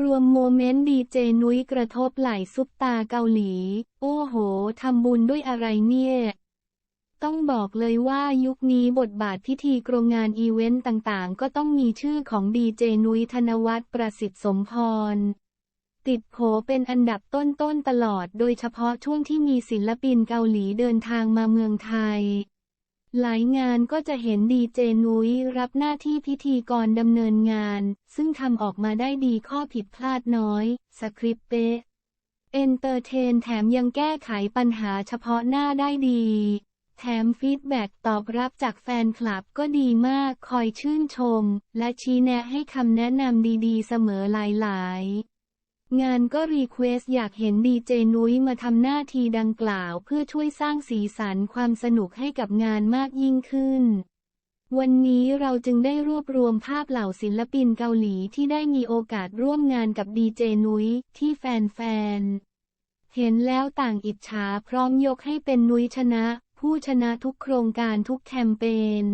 รวมโมเมนต์ดีเจนุ้ยกระทบไหลซุปตาเกาหลี โอ้โห ทำบุญด้วยอะไรเนี่ย ต้องบอกเลยว่ายุคนี้บทบาทพิธีกรงงานอีเวนต์ต่างๆ ก็ต้องมีชื่อของดีเจนุ้ยธนวัฒน์ประสิทธิ์สมพร ติดโผเป็นอันดับต้นๆตลอด โดยเฉพาะช่วงที่มีศิลปินเกาหลีเดินทางมาเมืองไทย หลายงานก็จะเห็นดีเจนุ้ยรับหน้าที่พิธีกรดำเนินงาน ซึ่งทำออกมาได้ดีข้อผิดพลาดน้อย สคริปต์เป๊ะ เอนเตอร์เทนแถมยังแก้ไขปัญหาเฉพาะหน้าได้ดี แถมฟีดแบ็กตอบรับจากแฟนคลับก็ดีมากคอยชื่นชม และชี้แนะให้คำแนะนำดีๆ เสมอหลายๆ งานก็รีเควสอยากเห็นดีเจนุ้ยมาทำหน้าทีดังกล่าวเพื่อช่วยสร้างสีสันความสนุกให้กับงานมากยิ่งขึ้น วันนี้เราจึงได้รวบรวมภาพเหล่าศิลปินเกาหลีที่ได้มีโอกาสร่วมงานกับดีเจนุ้ยที่แฟนๆ เห็นแล้วต่างอิจฉาพร้อมยกให้เป็นนุ้ยชนะ ผู้ชนะทุกโครงการทุกแคมเปญ